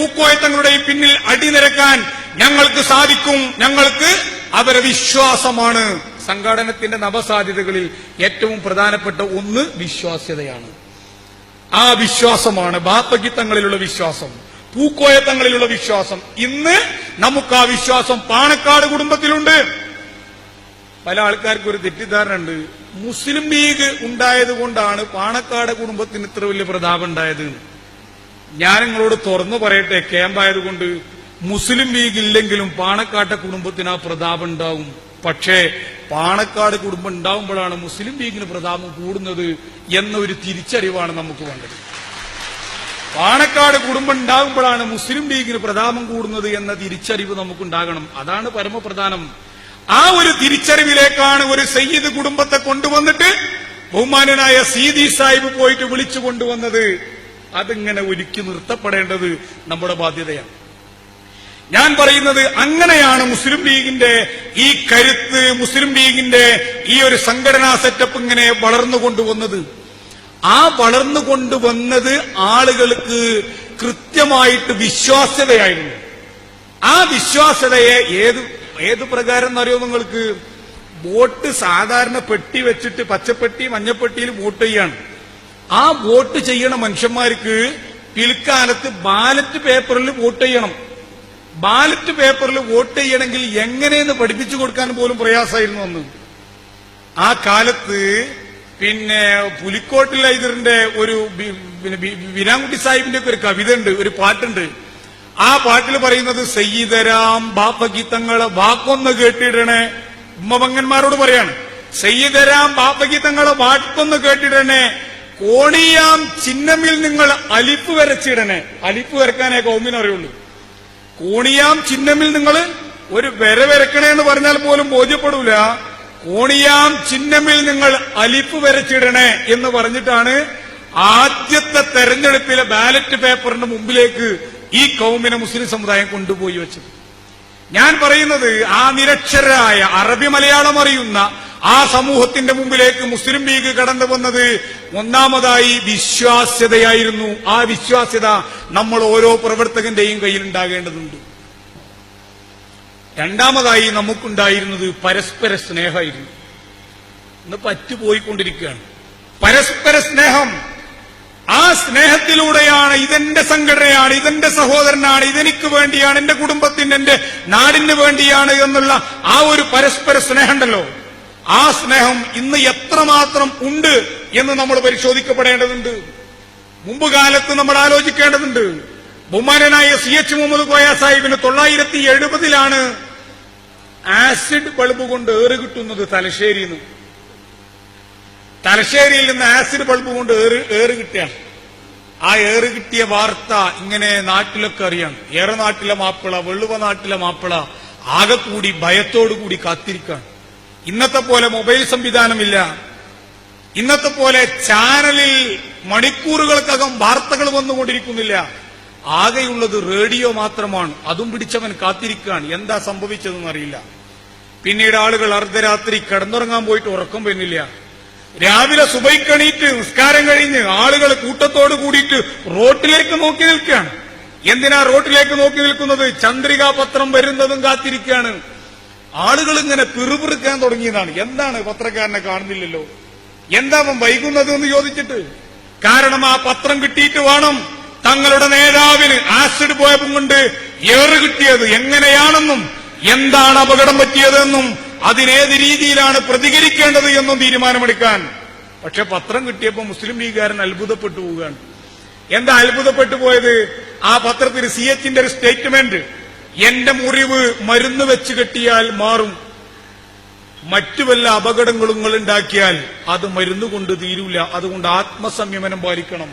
പൂക്കോയത്തങ്ങളുടെയും പിന്നിൽ അടിനിരക്കാൻ ഞങ്ങൾക്ക് സാധിക്കും. ഞങ്ങൾക്ക് അവരെ വിശ്വാസമാണ്. സംഘാടനത്തിന്റെ നവസാധ്യതകളിൽ ഏറ്റവും പ്രധാനപ്പെട്ട ഒന്ന് വിശ്വാസ്യതയാണ്. ആ വിശ്വാസമാണ് ബാപ്പകിത്തങ്ങളിലുള്ള വിശ്വാസം പൂക്കോയത്തങ്ങളിലുള്ള വിശ്വാസം. ഇന്ന് നമുക്ക് ആ വിശ്വാസം പാണക്കാട് കുടുംബത്തിലുണ്ട്. പല ആൾക്കാർക്കും ഒരു തെറ്റിദ്ധാരണ ഉണ്ട് മുസ്ലിം ലീഗ് ഉണ്ടായത് കൊണ്ടാണ് പാണക്കാട് കുടുംബത്തിന് ഇത്ര വലിയ പ്രതാപം ഉണ്ടായത്. ഞാൻ നിങ്ങളോട് തുറന്നു പറയട്ടെ ക്യാമ്പായതുകൊണ്ട് മുസ്ലിം ലീഗ് ഇല്ലെങ്കിലും പാണക്കാട്ടെ കുടുംബത്തിന് ആ പ്രതാപം ഉണ്ടാവും. പക്ഷേ പാണക്കാട് കുടുംബം ഉണ്ടാവുമ്പോഴാണ് മുസ്ലിം ലീഗിന് പ്രതാപം കൂടുന്നത് എന്നൊരു തിരിച്ചറിവാണ് നമുക്ക് വേണ്ടത്. പാണക്കാട് കുടുംബം ഉണ്ടാകുമ്പോഴാണ് മുസ്ലിം ലീഗിന് പ്രതാപം കൂടുന്നത് എന്ന തിരിച്ചറിവ് നമുക്കുണ്ടാകണം. അതാണ് പരമപ്രധാനം. ആ ഒരു തിരിച്ചറിവിലേക്കാണ് ഒരു സയ്യിദ് കുടുംബത്തെ കൊണ്ടുവന്നിട്ട് ബഹുമാനനായ സീതി സാഹിബ് പോയിട്ട് വിളിച്ചു കൊണ്ടുവന്നത്. അതിങ്ങനെ ഒരുക്കി നിർത്തപ്പെടേണ്ടത് നമ്മുടെ ബാധ്യതയാണ്. ഞാൻ പറയുന്നത് അങ്ങനെയാണ് മുസ്ലിം ലീഗിന്റെ ഈ കരുത്ത് മുസ്ലിം ലീഗിന്റെ ഈ ഒരു സംഘടനാ സെറ്റപ്പ് ഇങ്ങനെ വളർന്നു കൊണ്ടുവന്നത്. ആ വളർന്നു കൊണ്ടുവന്നത് ആളുകൾക്ക് കൃത്യമായിട്ട് വിശ്വാസ്യതയായിരുന്നു. ആ വിശ്വാസ്യതയെ ഏത് ഏത് പ്രകാരം എന്നറിയോ നിങ്ങൾക്ക്? വോട്ട് സാധാരണ പെട്ടി വെച്ചിട്ട് പച്ചപ്പെട്ടി മഞ്ഞപ്പെട്ടിയിൽ വോട്ട് ചെയ്യാണ്. ആ വോട്ട് ചെയ്യണ മനുഷ്യന്മാർക്ക് പിൽക്കാലത്ത് ബാലറ്റ് പേപ്പറിൽ വോട്ട് ചെയ്യണം. ബാലറ്റ് പേപ്പറിൽ വോട്ട് ചെയ്യണമെങ്കിൽ എങ്ങനെയെന്ന് പഠിപ്പിച്ചു കൊടുക്കാൻ പോലും പ്രയാസമായിരുന്നു അന്ന്. ആ കാലത്ത് പിന്നെ പുലിക്കോട്ടിൽ ഇതിന്റെ ഒരു പിന്നെ സാഹിബിന്റെ ഒരു കവിത ഉണ്ട് ഒരു പാട്ടുണ്ട്. ആ പാട്ടിൽ പറയുന്നത് സയ്യിദരാം ബാപ്പഗീതങ്ങളെ വാക്കൊന്ന് കേട്ടിടണേ. ഉമ്മപങ്ങന്മാരോട് പറയാണ് സയ്യിദരാം ബാപ്പഗീതങ്ങളെ വാക്കൊന്ന് കേട്ടിടണേ. കോണിയാം ചിഹ്നമിൽ നിങ്ങൾ അലിപ്പ് വരച്ചിടണേ. അലിപ്പ് വരക്കാനേ കൗമിന് അറിയുള്ളൂ. കോണിയാം ചിഹ്നമിൽ നിങ്ങൾ ഒരു വര വരക്കണേ എന്ന് പറഞ്ഞാൽ പോലും ബോധ്യപ്പെടൂല. കോണിയാം ചിഹ്നമിൽ നിങ്ങൾ അലിപ്പ് വരച്ചിടണേ എന്ന് പറഞ്ഞിട്ടാണ് ആദ്യത്തെ തെരഞ്ഞെടുപ്പിലെ ബാലറ്റ് പേപ്പറിന്റെ മുമ്പിലേക്ക് ഈ കൗമിനെ മുസ്ലിം സമുദായം കൊണ്ടുപോയി വെച്ചത്. ഞാൻ പറയുന്നത് ആ നിരക്ഷരായ അറബി മലയാളം അറിയുന്ന ആ സമൂഹത്തിന്റെ മുമ്പിലേക്ക് മുസ്ലിം ലീഗ് കടന്നു വന്നത് ഒന്നാമതായി വിശ്വാസ്യതയായിരുന്നു. ആ വിശ്വാസ്യത നമ്മൾ ഓരോ പ്രവർത്തകന്റെയും കയ്യിൽ ഉണ്ടാകേണ്ടതുണ്ട്. രണ്ടാമതായി നമുക്കുണ്ടായിരുന്നത് പരസ്പര സ്നേഹമായിരുന്നു. ഇന്ന് പറ്റുപോയിക്കൊണ്ടിരിക്കുകയാണ് പരസ്പര സ്നേഹം. ആ സ്നേഹത്തിലൂടെയാണ് ഇതെന്റെ സംഘടനയാണ് ഇതെന്റെ സഹോദരനാണ് ഇതെനിക്ക് വേണ്ടിയാണ് എന്റെ കുടുംബത്തിന് എന്റെ നാടിന് വേണ്ടിയാണ് എന്നുള്ള ആ ഒരു പരസ്പര സ്നേഹമുണ്ടല്ലോ. ആ സ്നേഹം ഇന്ന് എത്രമാത്രം ഉണ്ട് എന്ന് നമ്മൾ പരിശോധിക്കപ്പെടേണ്ടതുണ്ട്. മുമ്പ് കാലത്ത് നമ്മൾ ആലോചിക്കേണ്ടതുണ്ട്. ബഹുമാനനായ സി എച്ച് മുഹമ്മദ് കോയ സാഹിബിന് തൊള്ളായിരത്തി എഴുപതിലാണ് ആസിഡ് ബൾബ് കൊണ്ട് ഏറ് കിട്ടുന്നത് തലശ്ശേരിയിൽ നിന്ന് തലശ്ശേരിയിൽ നിന്ന് ആസിഡ് ബൾബ് കൊണ്ട് ഏറ് ഏറ് ആ ഏറ് കിട്ടിയ വാർത്ത ഇങ്ങനെ നാട്ടിലൊക്കെ അറിയാം. ഏറെ നാട്ടിലെ മാപ്പിള വെള്ളുവ നാട്ടിലെ മാപ്പിള ആകെ കൂടി ഭയത്തോടു കൂടി കാത്തിരിക്കാണ്. ഇന്നത്തെ പോലെ മൊബൈൽ സംവിധാനമില്ല. ഇന്നത്തെ പോലെ ചാനലിൽ മണിക്കൂറുകൾക്കകം വാർത്തകൾ വന്നുകൊണ്ടിരിക്കുന്നില്ല. ആകെയുള്ളത് റേഡിയോ മാത്രമാണ്. അതും പിടിച്ചവൻ കാത്തിരിക്കുകയാണ്. എന്താ സംഭവിച്ചതെന്ന് അറിയില്ല. പിന്നീട് ആളുകൾ അർദ്ധരാത്രി കിടന്നുറങ്ങാൻ പോയിട്ട് ഉറക്കം വരുന്നില്ല. രാവിലെ സുബൈക്കണീറ്റ് നിസ്കാരം കഴിഞ്ഞ് ആളുകൾ കൂട്ടത്തോട് കൂടിയിട്ട് റോട്ടിലേക്ക് നോക്കി നിൽക്കുകയാണ്. എന്തിനാ റോട്ടിലേക്ക് നോക്കി നിൽക്കുന്നത്? ചന്ദ്രികാ പത്രം വരുന്നതും കാത്തിരിക്കുകയാണ്. ആളുകൾ ഇങ്ങനെ പിറുപിറുക്കാൻ തുടങ്ങിയതാണ്. എന്താണ് പത്രക്കാരനെ കാണുന്നില്ലല്ലോ? എന്താ അവൻ വൈകുന്നത് എന്ന് ചോദിച്ചിട്ട്? കാരണം ആ പത്രം കിട്ടിയിട്ട് വേണം തങ്ങളുടെ നേതാവിന് ആസിഡ് പോയപ്പം കൊണ്ട് ഏറ് കിട്ടിയത് എങ്ങനെയാണെന്നും എന്താണ് അപകടം പറ്റിയതെന്നും അതിനേത് രീതിയിലാണ് പ്രതികരിക്കേണ്ടത് എന്നും തീരുമാനമെടുക്കാൻ. പക്ഷെ പത്രം കിട്ടിയപ്പോൾ മുസ്ലിം ലീഗുകാരൻ അത്ഭുതപ്പെട്ടു പോവുകയാണ്. എന്താ അത്ഭുതപ്പെട്ടു പോയത്? ആ പത്രത്തിൽ സി എച്ചിന്റെ ഒരു സ്റ്റേറ്റ്മെന്റ് എന്റെ മുറിവ് മരുന്ന് വെച്ച് കെട്ടിയാൽ മാറും. മറ്റു വല്ല അപകടങ്ങളും ഉണ്ടാക്കിയാൽ അത് മരുന്ന് കൊണ്ട് തീരൂല. അതുകൊണ്ട് ആത്മസംയമനം പാലിക്കണം.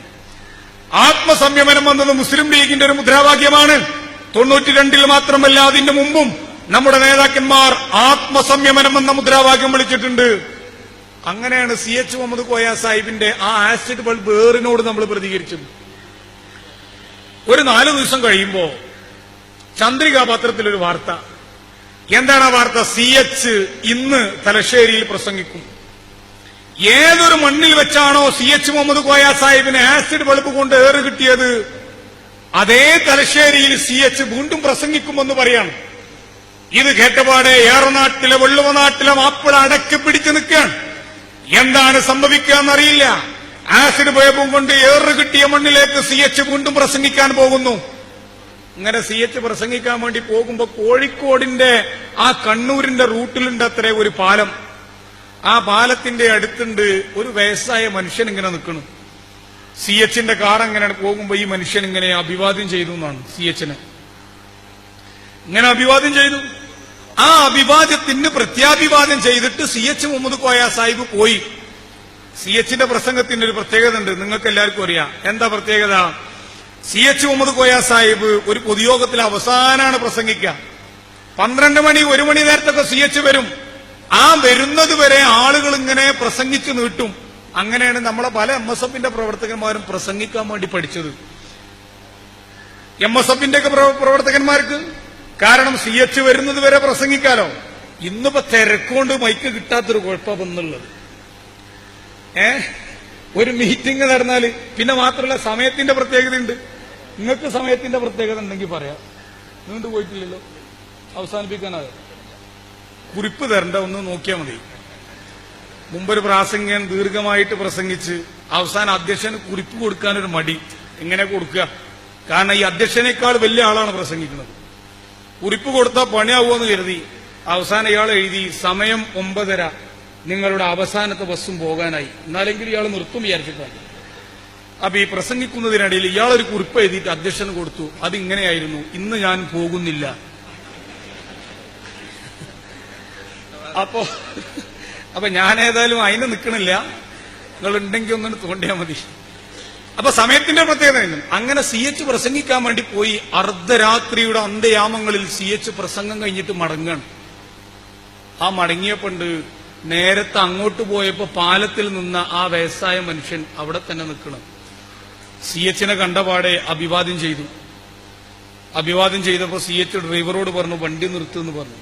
ആത്മസംയമനം എന്നത് മുസ്ലിം ലീഗിന്റെ ഒരു മുദ്രാവാക്യമാണ്. തൊണ്ണൂറ്റി രണ്ടിൽ മാത്രമല്ല അതിന്റെ മുമ്പും നമ്മുടെ നേതാക്കന്മാർ ആത്മസംയമനം എന്ന മുദ്രാവാക്യം വിളിച്ചിട്ടുണ്ട്. അങ്ങനെയാണ് സി എച്ച് മുഹമ്മദ് കോയ സാഹിബിന്റെ ആ ആസിഡ് ബൾബ് ഏറിനോട് നമ്മൾ പ്രതികരിച്ചത്. ഒരു നാല് ദിവസം കഴിയുമ്പോ ചന്ദ്രികാ ഒരു വാർത്ത. എന്താണ് ആ വാർത്ത? സി എച്ച് ഇന്ന് തലശ്ശേരിയിൽ പ്രസംഗിക്കും. ഏതൊരു മണ്ണിൽ വെച്ചാണോ സി എച്ച് മുഹമ്മദ് കോയ സാഹിബിന് ആസിഡ് വെളുപ്പ് കൊണ്ട് ഏറ് കിട്ടിയത്? അതേ തലശ്ശേരിയിൽ സി എച്ച് വീണ്ടും പ്രസംഗിക്കുമെന്ന് പറയാണ്. ഇത് കേട്ടപാടെ ഏറനാട്ടിലെ വെള്ളുവനാട്ടിലെ മാപ്പിള അടക്കി പിടിച്ചു നിൽക്കുകയാണ്. എന്താണ് സംഭവിക്കുക എന്നറിയില്ല. ആസിഡ് ബേബും കൊണ്ട് ഏറ് കിട്ടിയ മണ്ണിലേക്ക് സി എച്ച് വീണ്ടും പ്രസംഗിക്കാൻ പോകുന്നു. ഇങ്ങനെ സി എച്ച് പ്രസംഗിക്കാൻ വേണ്ടി പോകുമ്പോൾ കോഴിക്കോടിന്റെ ആ കണ്ണൂരിന്റെ റൂട്ടിലുണ്ട് അത്രേ ഒരു പാലം. ആ പാലത്തിന്റെ അടുത്തുണ്ട് ഒരു വയസ്സായ മനുഷ്യൻ ഇങ്ങനെ നിൽക്കുന്നു. സി എച്ചിന്റെ കാർ അങ്ങനെ പോകുമ്പോ ഈ മനുഷ്യൻ ഇങ്ങനെ അഭിവാദ്യം ചെയ്തു എന്നാണ് സി എച്ചിനെ ഇങ്ങനെ അഭിവാദ്യം ചെയ്തു. ആ അഭിവാദ്യത്തിന് പ്രത്യാഭിവാദ്യം ചെയ്തിട്ട് സി എച്ച് മുഹമ്മദ് കോയ സാഹിബ് പോയി. സി എച്ചിന്റെ പ്രസംഗത്തിന്റെ ഒരു പ്രത്യേകത ഉണ്ട്. നിങ്ങൾക്ക് എല്ലാവർക്കും അറിയാം. എന്താ പ്രത്യേകത? സി എച്ച് മുഹമ്മദ് കോയ സാഹിബ് ഒരു പൊതുയോഗത്തിൽ അവസാനാണ് പ്രസംഗിക്കുക. പന്ത്രണ്ട് മണി ഒരു മണി നേരത്തൊക്കെ സി എച്ച് വരും. ആ വരുന്നത് വരെ ആളുകൾ ഇങ്ങനെ പ്രസംഗിച്ചു നീട്ടും. അങ്ങനെയാണ് നമ്മളെ പല എം എസ് എഫിന്റെ പ്രവർത്തകന്മാരും പ്രസംഗിക്കാൻ വേണ്ടി പഠിച്ചത്. എം എസ് എഫിന്റെ ഒക്കെ പ്രവർത്തകന്മാർക്ക് കാരണം സി എച്ച് വരുന്നത് വരെ പ്രസംഗിക്കാലോ. ഇന്നിപ്പോ തിരക്കൊണ്ട് മൈക്ക് കിട്ടാത്തൊരു കുഴപ്പമെന്നുള്ളത് ഏ? ഒരു മീറ്റിംഗ് നടന്നാൽ പിന്നെ മാത്രമല്ല സമയത്തിന്റെ പ്രത്യേകതയുണ്ട്. നിങ്ങൾക്ക് സമയത്തിന്റെ പ്രത്യേകത ഉണ്ടെങ്കിൽ പറയാം. നീണ്ടു പോയിട്ടില്ലല്ലോ. അവസാനിപ്പിക്കാനാണ് കുറിപ്പ് തരണ്ട ഒന്ന് നോക്കിയാൽ മതി. മുമ്പൊരു പ്രാസംഗികൻ ദീർഘമായിട്ട് പ്രസംഗിച്ച് അവസാന അധ്യക്ഷന് കുറിപ്പ് കൊടുക്കാനൊരു മടി. എങ്ങനെ കൊടുക്കുക? കാരണം ഈ അധ്യക്ഷനേക്കാൾ വലിയ ആളാണ് പ്രസംഗിക്കുന്നത്. കുറിപ്പ് കൊടുത്താൽ പണിയാവുമെന്ന് കരുതി അവസാനം ഇയാൾ എഴുതി സമയം ഒമ്പതര. നിങ്ങളുടെ അവസാനത്തെ ബസ്സും പോകാനായി. എന്നാലെങ്കിലും ഇയാൾ നിർത്തും വിചാരിച്ചിട്ടാണ് അപ്പൊ ഈ പ്രസംഗിക്കുന്നതിനിടയിൽ ഇയാളൊരു കുറിപ്പ് എഴുതിയിട്ട് അധ്യക്ഷന് കൊടുത്തു. അതിങ്ങനെയായിരുന്നു. ഇന്ന് ഞാൻ പോകുന്നില്ല. അപ്പോ അപ്പൊ ഞാൻ ഏതായാലും അതിന് നിൽക്കണില്ല നിങ്ങൾ ഉണ്ടെങ്കിൽ ഒന്നും തോണ്ടിയാൽ മതി. അപ്പൊ സമയത്തിന്റെ പ്രത്യേകത അങ്ങനെ സി എച്ച് പ്രസംഗിക്കാൻ വേണ്ടി പോയി അർദ്ധരാത്രിയുടെ അന്ത്യയാമങ്ങളിൽ സി എച്ച് പ്രസംഗം കഴിഞ്ഞിട്ട് മടങ്ങാണ്. ആ മടങ്ങിയപ്പണ്ട് നേരത്തെ അങ്ങോട്ട് പോയപ്പോ പാലത്തിൽ നിന്ന ആ വയസ്സായ മനുഷ്യൻ അവിടെ തന്നെ നിൽക്കണം. സി എച്ചിനെ കണ്ടപാടെ അഭിവാദ്യം ചെയ്തു. അഭിവാദ്യം ചെയ്തപ്പോൾ സി എച്ച് ഡ്രൈവറോട് പറഞ്ഞു വണ്ടി നിർത്തുമെന്ന് പറഞ്ഞു.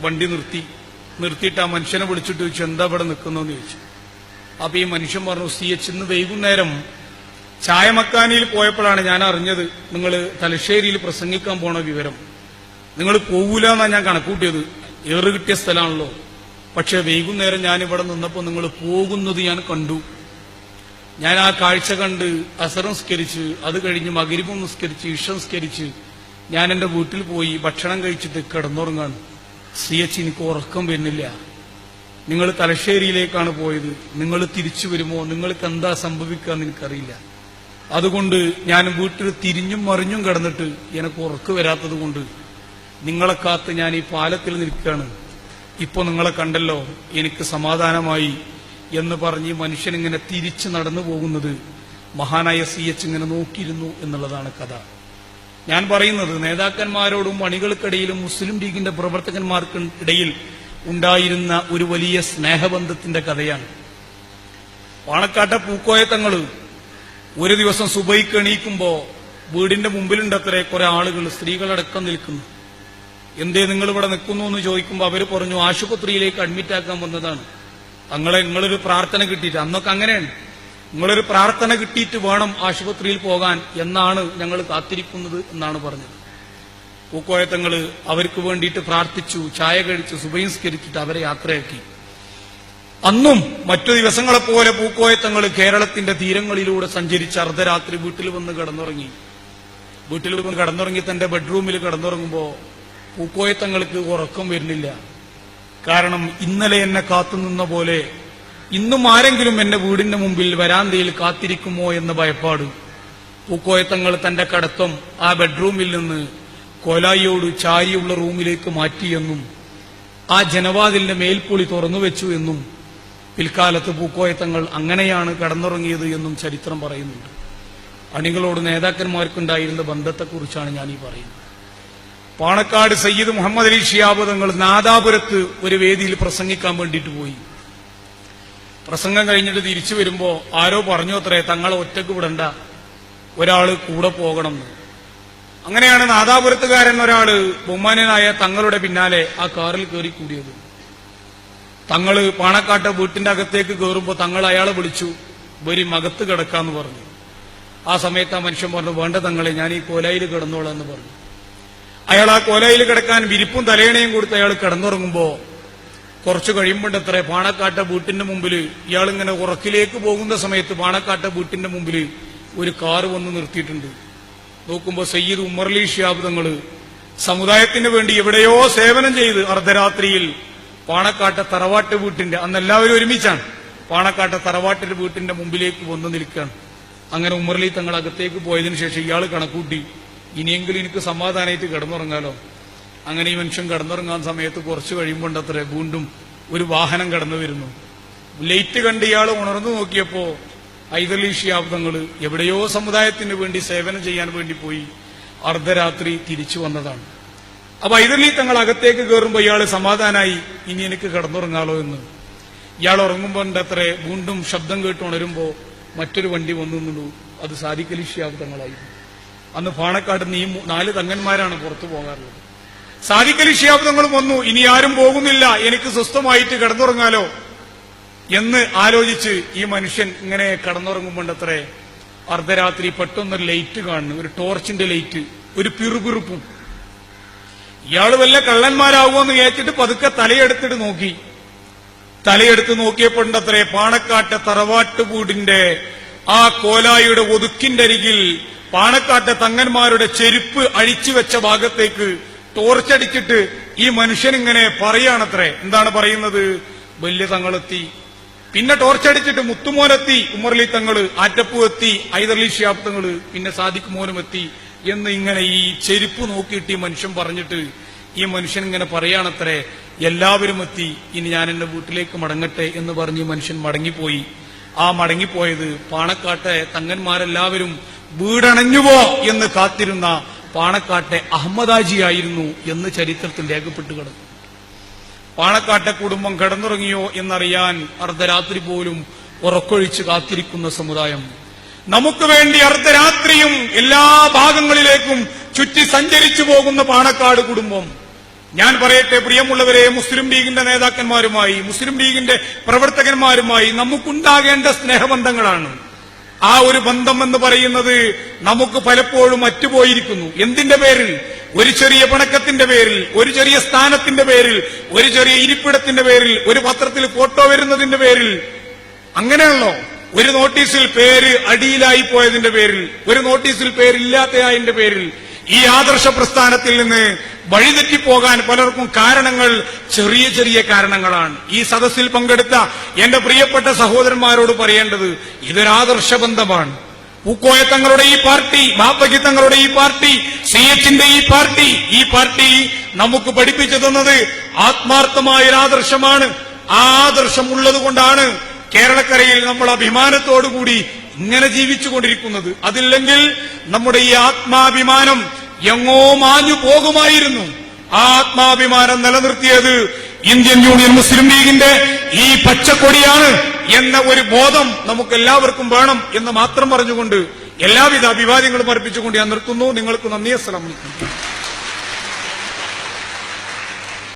വണ്ടി നിർത്തി. നിർത്തിയിട്ട് ആ മനുഷ്യനെ വിളിച്ചിട്ട് ചോദിച്ചു എന്താ ഇവിടെ നിൽക്കുന്നതെന്ന് ചോദിച്ചു. അപ്പൊ ഈ മനുഷ്യൻ പറഞ്ഞു സി എച്ച് ഇന്ന് വൈകുന്നേരം ചായമക്കാനിയിൽ പോയപ്പോഴാണ് ഞാൻ അറിഞ്ഞത് നിങ്ങൾ തലശ്ശേരിയിൽ പ്രസംഗിക്കാൻ പോണ വിവരം. നിങ്ങൾ പോകൂല എന്നാണ് ഞാൻ കണക്കൂട്ടിയത്. ഏറ് കിട്ടിയ സ്ഥലമാണല്ലോ പക്ഷെ വൈകുന്നേരം ഞാൻ ഇവിടെ നിന്നപ്പോൾ നിങ്ങൾ പോകുന്നത് ഞാൻ കണ്ടു. ഞാൻ ആ കാഴ്ച കണ്ട് അസറും സ്കരിച്ച് അത് കഴിഞ്ഞ് മകരിബും നിസ്കരിച്ച് ഇഷം സ്കരിച്ച് ഞാൻ എന്റെ വീട്ടിൽ പോയി ഭക്ഷണം കഴിച്ചിട്ട് കിടന്നുറങ്ങാണ്. സി എച്ച് എനിക്ക് ഉറക്കം വരുന്നില്ല. നിങ്ങൾ തലശ്ശേരിയിലേക്കാണ് പോയത്. നിങ്ങൾ തിരിച്ചു വരുമോ? നിങ്ങൾക്ക് എന്താ സംഭവിക്കുക എന്ന് എനിക്കറിയില്ല. അതുകൊണ്ട് ഞാൻ വീട്ടിൽ തിരിഞ്ഞും മറിഞ്ഞും കിടന്നിട്ട് എനിക്ക് ഉറക്ക് വരാത്തത് കൊണ്ട് നിങ്ങളെ കാത്ത് ഞാൻ ഈ പാലത്തിൽ നിൽക്കുകയാണ്. ഇപ്പൊ നിങ്ങളെ കണ്ടല്ലോ എനിക്ക് സമാധാനമായി എന്ന് പറഞ്ഞ് മനുഷ്യൻ ഇങ്ങനെ തിരിച്ചു നടന്നു പോകുന്നത് മഹാനായ സി എച്ച് ഇങ്ങനെ നോക്കിയിരുന്നു എന്നുള്ളതാണ് കഥ. ഞാൻ പറയുന്നത് നേതാക്കന്മാരോടും അണികൾക്കിടയിലും മുസ്ലിം ലീഗിന്റെ പ്രവർത്തകന്മാർക്ക് ഇടയിൽ ഉണ്ടായിരുന്ന ഒരു വലിയ സ്നേഹബന്ധത്തിന്റെ കഥയാണ്. പാണക്കാട്ടെ പൂക്കോയത്തങ്ങൾ ഒരു ദിവസം സുബൈക്ക് എണീക്കുമ്പോ വീടിന്റെ മുമ്പിലുണ്ടത്രേ കുറെ ആളുകൾ സ്ത്രീകളടക്കം നിൽക്കുന്നു. എന്തേ നിങ്ങൾ ഇവിടെ നിൽക്കുന്നു എന്ന് ചോദിക്കുമ്പോൾ അവർ പറഞ്ഞു ആശുപത്രിയിലേക്ക് അഡ്മിറ്റ് ആക്കാൻ വന്നതാണ്. തങ്ങളെ നിങ്ങളൊരു പ്രാർത്ഥന കിട്ടിയിട്ട് അന്നൊക്കെ അങ്ങനെയാണ്. നിങ്ങളൊരു പ്രാർത്ഥന കിട്ടിയിട്ട് വേണം ആശുപത്രിയിൽ പോകാൻ എന്നാണ് ഞങ്ങൾ കാത്തിരിക്കുന്നത് എന്നാണ് പറഞ്ഞത്. പൂക്കോയത്തങ്ങൾ അവർക്ക് വേണ്ടിയിട്ട് പ്രാർത്ഥിച്ചു ചായ കഴിച്ചു സുബഹിസ്കരിച്ചിട്ട് അവരെ യാത്രയാക്കി. അന്നും മറ്റു ദിവസങ്ങളെ ദിവസങ്ങളെപ്പോലെ പൂക്കോയത്തങ്ങൾ കേരളത്തിന്റെ തീരങ്ങളിലൂടെ സഞ്ചരിച്ച് അർദ്ധരാത്രി വീട്ടിൽ വന്ന് കിടന്നുറങ്ങി. വീട്ടിൽ വന്ന് കിടന്നുറങ്ങി തന്റെ ബെഡ്റൂമിൽ കിടന്നുറങ്ങുമ്പോ പൂക്കോയത്തങ്ങൾക്ക് ഉറക്കം വരുന്നില്ല. കാരണം ഇന്നലെ എന്നെ കാത്തുനിന്ന പോലെ ഇന്നും ആരെങ്കിലും എന്റെ വീടിന്റെ മുമ്പിൽ വരാന്തയിൽ കാത്തിരിക്കുമോ എന്ന ഭയപ്പാട്. പൂക്കോയത്തങ്ങൾ തന്റെ കടത്തം ആ ബെഡ്റൂമിൽ നിന്ന് കോലായിയോട് ചാരിയുള്ള റൂമിലേക്ക് മാറ്റിയെന്നും ആ ജനവാതിലിന്റെ മേൽപ്പൊളി തുറന്നു വെച്ചു എന്നും പിൽക്കാലത്ത് പൂക്കോയത്തങ്ങൾ അങ്ങനെയാണ് കടന്നുറങ്ങിയത് എന്നും ചരിത്രം പറയുന്നുണ്ട്. അണികളോട് നേതാക്കന്മാർക്കുണ്ടായിരുന്ന ബന്ധത്തെക്കുറിച്ചാണ് ഞാൻ ഈ പറയുന്നത്. പാണക്കാട് സയ്യിദ് മുഹമ്മദ് അലി ഷിയാബ് തങ്ങൾ നാദാപുരത്ത് ഒരു വേദിയിൽ പ്രസംഗിക്കാൻ വേണ്ടിയിട്ട് പോയി. പ്രസംഗം കഴിഞ്ഞിട്ട് തിരിച്ചു വരുമ്പോ ആരോ പറഞ്ഞു അത്രേ തങ്ങളെ ഒറ്റയ്ക്ക് വിടണ്ട ഒരാൾ കൂടെ പോകണം അങ്ങനെയാണ് നാദാപുരത്തുകാരൻ ഒരാൾ ബഹുമാനനായ തങ്ങളുടെ പിന്നാലെ ആ കാറിൽ കയറി കൂടിയത്. തങ്ങൾ പാണക്കാട്ടെ വീട്ടിന്റെ അകത്തേക്ക് കയറുമ്പോ തങ്ങൾ അയാളെ വിളിച്ചു വരി മകത്ത് കിടക്കാന്ന് പറഞ്ഞു. ആ സമയത്ത് ആ മനുഷ്യൻ പറഞ്ഞു വേണ്ട തങ്ങളെ ഞാൻ ഈ കോലായിൽ കിടന്നോളാം എന്ന് പറഞ്ഞു. അയാൾ ആ കൊലയിൽ കിടക്കാൻ വിരിപ്പും തലയണയും കൊടുത്ത് അയാൾ കിടന്നുറങ്ങുമ്പോ കുറച്ച് കഴിയുമ്പോണ്ടത്രേ പാണക്കാട്ട വീട്ടിന്റെ മുമ്പിൽ ഇയാളിങ്ങനെ ഉറക്കിലേക്ക് പോകുന്ന സമയത്ത് പാണക്കാട്ട വീട്ടിന്റെ മുമ്പിൽ ഒരു കാറ് വന്ന് നിർത്തിയിട്ടുണ്ട്. നോക്കുമ്പോ സയ്യിദ് ഉമ്മർലി ഷിയാബ് തങ്ങൾ സമുദായത്തിന് വേണ്ടി എവിടെയോ സേവനം ചെയ്ത് അർദ്ധരാത്രിയിൽ പാണക്കാട്ട തറവാട്ട് വീട്ടിന്റെ അന്ന് എല്ലാവരും ഒരുമിച്ചാണ്. പാണക്കാട്ട തറവാട്ടിന്റെ വീട്ടിന്റെ മുമ്പിലേക്ക് വന്നു നിൽക്കുകയാണ് അങ്ങനെ ഉമ്മർലി തങ്ങൾ അകത്തേക്ക് പോയതിനു ശേഷം ഇയാൾ കണക്കൂട്ടി. ഇനിയെങ്കിലും എനിക്ക് സമാധാനമായിട്ട് കിടന്നുറങ്ങാലോ? അങ്ങനെ ഈ മനുഷ്യൻ കിടന്നുറങ്ങാൻ സമയത്ത് കുറച്ച് കഴിയുമ്പോണ്ടത്രേ വീണ്ടും ഒരു വാഹനം കടന്നു വരുന്നു. ലൈറ്റ് കണ്ട് ഇയാൾ ഉണർന്നു നോക്കിയപ്പോ ഐതലി എവിടെയോ സമുദായത്തിന് വേണ്ടി സേവനം ചെയ്യാൻ വേണ്ടി പോയി അർദ്ധരാത്രി തിരിച്ചു വന്നതാണ്. അപ്പൊ ഐതലി തങ്ങൾ അകത്തേക്ക് കയറുമ്പോ ഇയാൾ സമാധാനായി ഇനി എനിക്ക് കിടന്നുറങ്ങാലോ എന്ന്. ഇയാൾ ഉറങ്ങുമ്പോൾ അത്രേ വീണ്ടും ശബ്ദം കേട്ട് ഉണരുമ്പോ മറ്റൊരു വണ്ടി വന്നു അത് സാദിഖലി അന്ന് പാണക്കാട് നീ നാല് തങ്ങന്മാരാണ് പുറത്തു പോകാറുള്ളത്. ഷിയാബ് വന്നു. ഇനി ആരും പോകുന്നില്ല. എനിക്ക് സ്വസ്ഥമായിട്ട് കിടന്നുറങ്ങാലോ? എന്ന് ആലോചിച്ച് ഈ മനുഷ്യൻ ഇങ്ങനെ കടന്നുറങ്ങുമ്പോണ്ടത്രേ അർദ്ധരാത്രി പെട്ടെന്നൊരു ലൈറ്റ് കാണുന്നു. ഒരു ടോർച്ചിന്റെ ലൈറ്റ്. ഒരു പിറുപിറുപ്പും. ഇയാൾ വല്ല കള്ളന്മാരാവുമെന്ന് കേട്ടിട്ട് പതുക്കെ തലയെടുത്തിട്ട് നോക്കി. തലയെടുത്ത് നോക്കിയപ്പോണ്ടത്രേ പാണക്കാട്ടെ തറവാട്ട് വീടിന്റെ ആ കോലായുടെ ഒതുക്കിന്റെ അരികിൽ പാണക്കാട്ടെ തങ്ങന്മാരുടെ ചെരുപ്പ് അഴിച്ചു വെച്ച ഭാഗത്തേക്ക് ടോർച്ചടിച്ചിട്ട് ഈ മനുഷ്യൻ ഇങ്ങനെ പറയാണത്രേ എന്താണ് പറയുന്നത്? വലിയ തങ്ങളെത്തി. പിന്നെ ടോർച്ചടിച്ചിട്ട് മുത്തുമോനെത്തി. ഉമർലി തങ്ങൾ ആറ്റപ്പൂ എത്തി. ഐദർലി ഷിയാബ് പിന്നെ സാദിഖ് മോനും എത്തി എന്ന് ഇങ്ങനെ ഈ ചെരുപ്പ് നോക്കിയിട്ട് ഈ മനുഷ്യൻ പറഞ്ഞിട്ട് ഈ മനുഷ്യൻ ഇങ്ങനെ പറയാണത്രേ എല്ലാവരും എത്തി. ഇനി ഞാൻ എന്റെ വീട്ടിലേക്ക് മടങ്ങട്ടെ എന്ന് പറഞ്ഞ് മനുഷ്യൻ മടങ്ങിപ്പോയി. ആ മടങ്ങിപ്പോയത് പാണക്കാട്ടെ തങ്ങന്മാരെല്ലാവരും വീടണഞ്ഞുവോ എന്ന് കാത്തിരുന്ന പാണക്കാട്ടെ അഹമ്മദാജിയായിരുന്നു എന്ന് ചരിത്രത്തിൽ രേഖപ്പെട്ട് കിടന്നു. പാണക്കാട്ടെ കുടുംബം കിടന്നുറങ്ങിയോ എന്നറിയാൻ അർദ്ധരാത്രി പോലും ഉറക്കൊഴിച്ച് കാത്തിരിക്കുന്ന സമുദായം. നമുക്ക് വേണ്ടി അർദ്ധരാത്രിയും എല്ലാ ഭാഗങ്ങളിലേക്കും ചുറ്റി സഞ്ചരിച്ചു പോകുന്ന പാണക്കാട് കുടുംബം. ഞാൻ പറയട്ടെ പ്രിയമുള്ളവരെ മുസ്ലിം ലീഗിന്റെ നേതാക്കന്മാരുമായി മുസ്ലിം ലീഗിന്റെ പ്രവർത്തകന്മാരുമായി നമുക്കുണ്ടാകേണ്ട സ്നേഹബന്ധങ്ങളാണ്. ആ ഒരു ബന്ധം എന്ന് പറയുന്നത് നമുക്ക് പലപ്പോഴും അറ്റുപോയിരിക്കുന്നു. എന്തിന്റെ പേരിൽ? ഒരു ചെറിയ പിണക്കത്തിന്റെ പേരിൽ ഒരു ചെറിയ സ്ഥാനത്തിന്റെ പേരിൽ ഒരു ചെറിയ ഇരിപ്പിടത്തിന്റെ പേരിൽ ഒരു പത്രത്തിൽ ഫോട്ടോ വരുന്നതിന്റെ പേരിൽ. അങ്ങനെയാണല്ലോ. ഒരു നോട്ടീസിൽ പേര് അടിയിലായി പോയതിന്റെ പേരിൽ ഒരു നോട്ടീസിൽ പേരില്ലാത്തതിന്റെ പേരിൽ. ഈ ആദർശ പ്രസ്ഥാനത്തിൽ നിന്ന് വഴിതെറ്റിപ്പോകാൻ പലർക്കും കാരണങ്ങൾ ചെറിയ ചെറിയ കാരണങ്ങളാണ്. ഈ സദസ്സിൽ പങ്കെടുത്ത എന്റെ പ്രിയപ്പെട്ട സഹോദരന്മാരോട് പറയേണ്ടത് ഇതൊരാദർശ ബന്ധമാണ്. പൂക്കോയ തങ്ങളുടെ ഈ പാർട്ടി മാപ്പകി തങ്ങളുടെ ഈ പാർട്ടി സി എച്ചിന്റെ ഈ പാർട്ടി ഈ പാർട്ടി നമുക്ക് പഠിപ്പിച്ചു തന്നത് ആത്മാർത്ഥമായ ഒരു ആദർശമാണ്. ആ ആദർശം ഉള്ളത് കേരളക്കരയിൽ നമ്മൾ അഭിമാനത്തോടുകൂടി ഇങ്ങനെ ജീവിച്ചുകൊണ്ടിരിക്കുന്നത്. അതില്ലെങ്കിൽ നമ്മുടെ ഈ ആത്മാഭിമാനം എങ്ങോ മാഞ്ഞു പോകുമായിരുന്നു. ആ ആത്മാഭിമാനം നിലനിർത്തിയത് ഇന്ത്യൻ യൂണിയൻ മുസ്ലിം ലീഗിന്റെ ഈ പച്ചക്കൊടിയാണ് എന്ന ഒരു ബോധം നമുക്ക് എല്ലാവർക്കും വേണം എന്ന് മാത്രം പറഞ്ഞുകൊണ്ട് എല്ലാവിധ അഭിവാദ്യങ്ങളും അർപ്പിച്ചുകൊണ്ട് ഞാൻ നിർത്തുന്നു. നിങ്ങൾക്ക് നന്ദി. അസ്സലാം